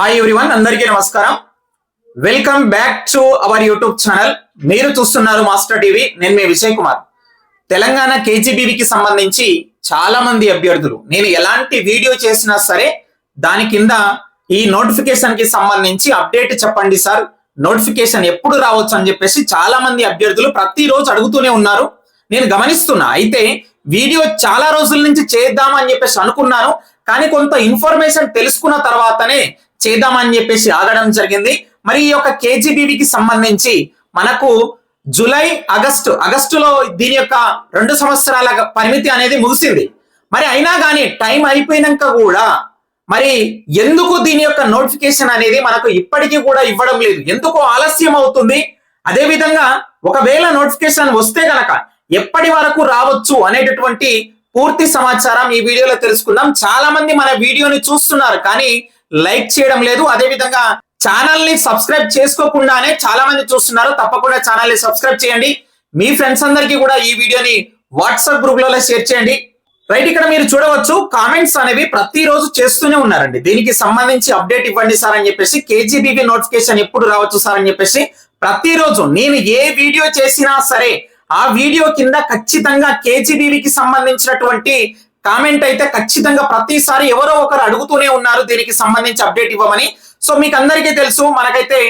Hi everyone అందరికీ నమస్కారం. Welcome back to our YouTube channel మీరు చూస్తున్నారు మాస్టర్ టీవీ నేను మీ విజయ్ కుమార్. తెలంగాణ కేజీబీవీకి సంబంధించి చాలా మంది అభ్యర్థులు నేను ఎలాంటి వీడియో చేసినా సరే దాని కింద ఈ నోటిఫికేషన్కి సంబంధించి అప్డేట్ చెప్పండి సార్. నోటిఫికేషన్ ఎప్పుడు రావచ్చు అని చెప్పేసి చాలా మంది అభ్యర్థులు ప్రతిరోజు అడుగుతూనే ఉన్నారు. నేను గమనిస్తున్నా అయితే వీడియో చాలా రోజుల నుంచి చేద్దామని చెప్పేసి అనుకున్నాను. కానీ కొంత ఇన్ఫర్మేషన్ తెలుసుకున్న తర్వాతనే చేద్దామని చెప్పేసి ఆగడం జరిగింది. మరి ఈ యొక్క కేజీబీవీకి సంబంధించి మనకు జూలై ఆగస్టు ఆగస్టులో దీని యొక్క రెండు సంవత్సరాల పరిమితి అనేది ముగిసింది. మరి అయినా కానీ టైం అయిపోయినాక కూడా మరి ఎందుకు దీని యొక్క నోటిఫికేషన్ అనేది మనకు ఇప్పటికీ కూడా ఇవ్వడం లేదు? ఎందుకు ఆలస్యం అవుతుంది? అదే విధంగా ఒకవేళ నోటిఫికేషన్ వస్తే కనుక ఎప్పటి వరకు రావచ్చు అనేటటువంటి పూర్తి సమాచారం ఈ వీడియోలో తెలుసుకుందాం. చాలా మంది మన వీడియోని చూస్తున్నారు కానీ లైక్ చేయడం లేదు. అదే విధంగా ఛానల్ని సబ్స్క్రైబ్ చేసుకోకుండానే చాలా మంది చూస్తున్నారు. తప్పకుండా ఛానల్ని సబ్స్క్రైబ్ చేయండి. మీ ఫ్రెండ్స్ అందరికీ కూడా ఈ వీడియోని వాట్సాప్ గ్రూప్లలో షేర్ చేయండి. రైట్ ఇక్కడ మీరు చూడవచ్చు కామెంట్స్ అనేవి ప్రతిరోజు చేస్తూనే ఉన్నారండి. దీనికి సంబంధించి అప్డేట్ ఇవ్వండి సార్ అని చెప్పేసి కేజీబీబీ నోటిఫికేషన్ ఎప్పుడు రావచ్చు సార్ అని చెప్పేసి ప్రతిరోజు నేను ఏ వీడియో చేసినా సరే ఆ వీడియో కింద ఖచ్చితంగా కేజీబీవీకి సంబంధించినటువంటి కామెంట్ అయితే ఖచ్చితంగా ప్రతిసారి ఎవరో ఒకరు అడుగుతూనే ఉన్నారు. దీనికి సంబంధించి అప్డేట్ ఇవ్వమని. సో మీకు అందరికీ తెలుసు మనకైతే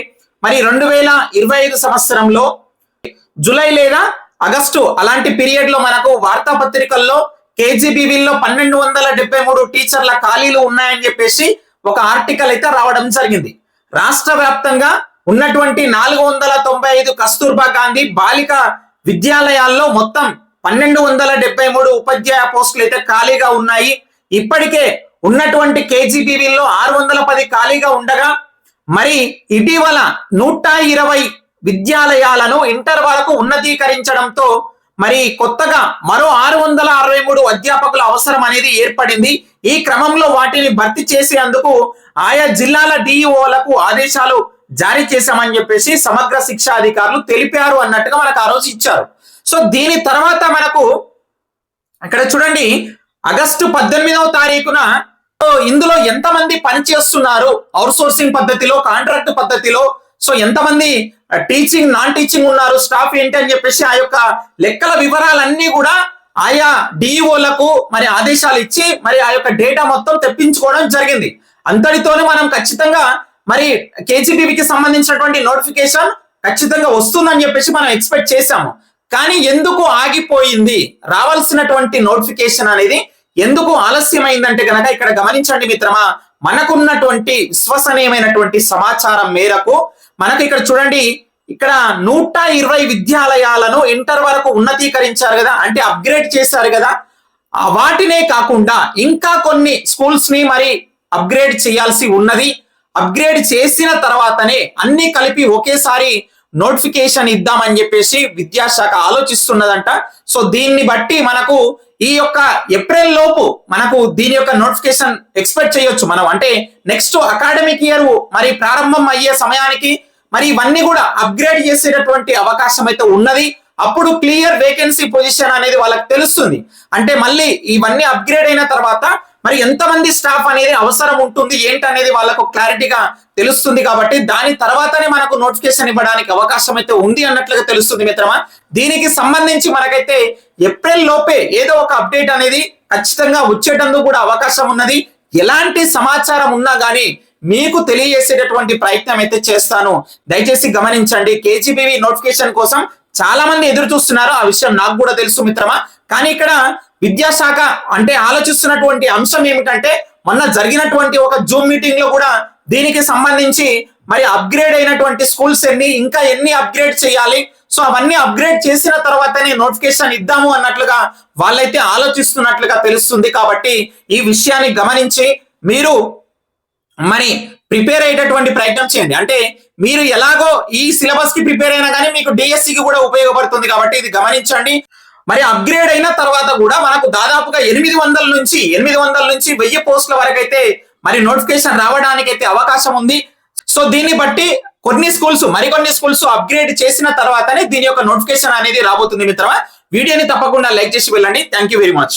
మరి రెండు వేల ఇరవై ఐదు సంవత్సరంలో జూలై లేదా ఆగస్టు అలాంటి పీరియడ్లో మనకు వార్తాపత్రికల్లో కేజీబీవీల్లో పన్నెండు వందల డెబ్బై మూడు టీచర్ల ఖాళీలు ఉన్నాయని చెప్పేసి ఒక ఆర్టికల్ అయితే రావడం జరిగింది. రాష్ట్ర వ్యాప్తంగా ఉన్నటువంటి నాలుగు వందల తొంభై ఐదు కస్తూర్బా గాంధీ బాలిక విద్యాలయాల్లో మొత్తం పన్నెండు వందల డెబ్బై మూడు ఉపాధ్యాయ పోస్టులు అయితే ఖాళీగా ఉన్నాయి. ఇప్పటికే ఉన్నటువంటి కేజీబీవీల్లో ఆరు వందల పది ఖాళీగా ఉండగా మరి ఇటీవల నూట ఇరవై విద్యాలయాలను ఇంటర్ వరకు ఉన్నతీకరించడంతో మరి కొత్తగా మరో ఆరు వందల అరవై మూడు అధ్యాపకుల అవసరం అనేది ఏర్పడింది. ఈ క్రమంలో వాటిని భర్తీ చేసేందుకు ఆయా జిల్లాల డిఈఓలకు ఆదేశాలు జారీ చేశామని చెప్పేసి సమగ్ర శిక్షా అధికారులు తెలిపారు అన్నట్టుగా మనకు ఆ రోజు ఇచ్చారు. సో దీని తర్వాత మనకు అక్కడ చూడండి ఆగస్టు పద్దెనిమిదవ తారీఖున సో ఇందులో ఎంతమంది పనిచేస్తున్నారు అవుట్ సోర్సింగ్ పద్ధతిలో కాంట్రాక్ట్ పద్ధతిలో. సో ఎంతమంది టీచింగ్ నాన్ టీచింగ్ ఉన్నారు? స్టాఫ్ ఏంటి అని చెప్పేసి ఆ యొక్క లెక్కల వివరాలన్నీ కూడా ఆయా డిఈఓలకు మరి ఆదేశాలు ఇచ్చి మరి ఆ యొక్క డేటా మొత్తం తెప్పించుకోవడం జరిగింది. అంతటితోనే మనం ఖచ్చితంగా మరి కేజీబీకి సంబంధించినటువంటి నోటిఫికేషన్ ఖచ్చితంగా వస్తుందని చెప్పేసి మనం ఎక్స్పెక్ట్ చేశాము. కానీ ఎందుకు ఆగిపోయింది? రావాల్సినటువంటి నోటిఫికేషన్ అనేది ఎందుకు ఆలస్యమైందంటే కనుక ఇక్కడ గమనించండి మిత్రమా మనకున్నటువంటి విశ్వసనీయమైనటువంటి సమాచారం మేరకు మనకు ఇక్కడ చూడండి ఇక్కడ నూట ఇరవై విద్యాలయాలను ఇంటర్ వరకు ఉన్నతీకరించారు కదా అంటే అప్గ్రేడ్ చేశారు కదా. ఆ వాటినే కాకుండా ఇంకా కొన్ని స్కూల్స్ని మరి అప్గ్రేడ్ చేయాల్సి ఉన్నది. అప్గ్రేడ్ చేసిన తర్వాతనే అన్ని కలిపి ఒకేసారి నోటిఫికేషన్ ఇద్దామని చెప్పేసి విద్యాశాఖ ఆలోచిస్తున్నదంట. సో దీన్ని బట్టి మనకు ఈ యొక్క ఏప్రిల్ లోపు మనకు దీని యొక్క నోటిఫికేషన్ ఎక్స్పెక్ట్ చేయొచ్చు మనం. అంటే నెక్స్ట్ అకాడమిక్ ఇయర్ మరి ప్రారంభం అయ్యే సమయానికి మరి ఇవన్నీ కూడా అప్గ్రేడ్ చేసేటటువంటి అవకాశం అయితే ఉన్నది. అప్పుడు క్లియర్ వేకెన్సీ పొజిషన్ అనేది వాళ్ళకి తెలుస్తుంది. అంటే మళ్ళీ ఇవన్నీ అప్గ్రేడ్ అయిన తర్వాత మరి ఎంతమంది స్టాఫ్ అనేది అవసరం ఉంటుంది ఏంటి అనేది వాళ్ళకు క్లారిటీగా తెలుస్తుంది కాబట్టి దాని తర్వాతనే మనకు నోటిఫికేషన్ ఇవ్వడానికి అవకాశం అయితే ఉంది అన్నట్లుగా తెలుస్తుంది మిత్రమా. దీనికి సంబంధించి మనకైతే ఏప్రిల్ లోపే ఏదో ఒక అప్డేట్ అనేది ఖచ్చితంగా వచ్చేటందుకు కూడా అవకాశం ఉన్నది. ఎలాంటి సమాచారం ఉన్నా గానీ మీకు తెలియజేసేటటువంటి ప్రయత్నం అయితే చేస్తాను. దయచేసి గమనించండి. కేజీబీవీ నోటిఫికేషన్ కోసం చాలా మంది ఎదురు చూస్తున్నారు. ఆ విషయం నాకు కూడా తెలుసు మిత్రమా. కానీ ఇక్కడ విద్యాశాఖ అంటే ఆలోచిస్తున్నటువంటి అంశం ఏమిటంటే మొన్న జరిగినటువంటి ఒక జూమ్ మీటింగ్లో కూడా దీనికి సంబంధించి మరి అప్గ్రేడ్ అయినటువంటి స్కూల్స్ ఎన్ని ఇంకా ఎన్ని అప్గ్రేడ్ చేయాలి? సో అవన్నీ అప్గ్రేడ్ చేసిన తర్వాతనే నోటిఫికేషన్ ఇద్దాము అన్నట్లుగా వాళ్ళైతే ఆలోచిస్తున్నట్లుగా తెలుస్తుంది. కాబట్టి ఈ విషయాన్ని గమనించి మీరు మరి ప్రిపేర్ అయ్యేటటువంటి ప్రయత్నం చేయండి. అంటే మీరు ఎలాగో ఈ సిలబస్కి ప్రిపేర్ అయినా కానీ మీకు డిఎస్సికి కూడా ఉపయోగపడుతుంది కాబట్టి ఇది గమనించండి. మరి అప్గ్రేడ్ అయిన తర్వాత కూడా మనకు దాదాపుగా ఎనిమిది వందల నుంచి ఎనిమిది వందల నుంచి వెయ్యి పోస్టుల వరకు అయితే మరి నోటిఫికేషన్ రావడానికి అయితే అవకాశం ఉంది. సో దీన్ని బట్టి కొన్ని స్కూల్స్ మరికొన్ని స్కూల్స్ అప్గ్రేడ్ చేసిన తర్వాతనే దీని యొక్క నోటిఫికేషన్ అనేది రాబోతుంది మిత్రమా. వీడియోని తప్పకుండా లైక్ చేసి వెళ్ళండి. Thank you very much